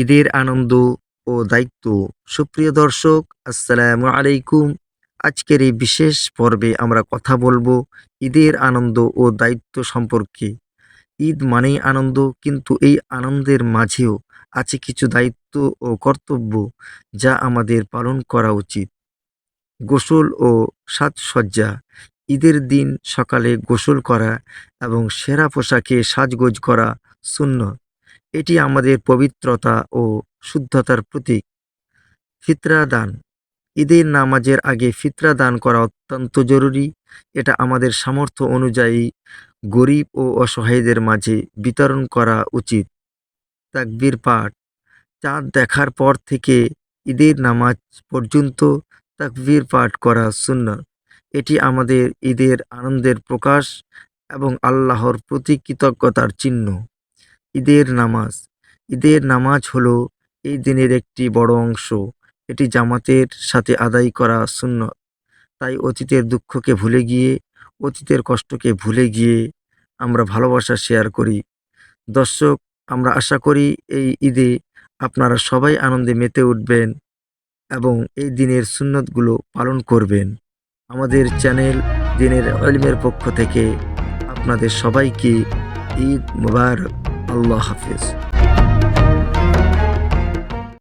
ঈদের আনন্দ ও দায়িত্ব। সুপ্রিয় দর্শক, আসসালামু আলাইকুম। আজকের এই বিশেষ পর্বে আমরা কথা বলব ঈদের আনন্দ ও দায়িত্ব সম্পর্কে। ঈদ মানেই আনন্দ, কিন্তু এই আনন্দের মাঝেও আছে কিছু দায়িত্ব ও কর্তব্য যা আমাদের পালন করা উচিত। গোসল ও সাজসজ্জা, ঈদের দিন সকালে গোসল করা এবং সেরা পোশাকে সাজগোজ করা শূন্য এটি আমাদের পবিত্রতা ও শুদ্ধতার প্রতীক। ফিতরা দান। ঈদের নামাজের আগে ফিতরা দান করা অত্যন্ত জরুরি। এটা আমাদের সামর্থ্য অনুযায়ী গরিব ও অসহায়দের মাঝে বিতরণ করা উচিত। তাকবীর পাঠ। চাঁদ দেখার পর থেকে ঈদের নামাজ পর্যন্ত তাকবীর পাঠ করা সুন্নত। এটি আমাদের ঈদের আনন্দের প্রকাশ এবং আল্লাহর প্রতি কৃতজ্ঞতার চিহ্ন। ঈদের নামাজ। ঈদের নামাজ হলো এই দিনের একটি বড় অংশ। এটি জামাতের সাথে আদায় করা সুন্নত। তাই অতীতের দুঃখকে ভুলে গিয়ে, অতীতের কষ্টকে ভুলে গিয়ে আমরা ভালোবাসা শেয়ার করি। দর্শক, আমরা আশা করি এই ঈদে আপনারা সবাই আনন্দে মেতে উঠবেন এবং এই দিনের সুন্নতগুলো পালন করবেন। আমাদের চ্যানেল দিনের আলিমের পক্ষ থেকে আপনাদের সবাইকে ঈদ মুবারক। আল্লাহ হাফিজ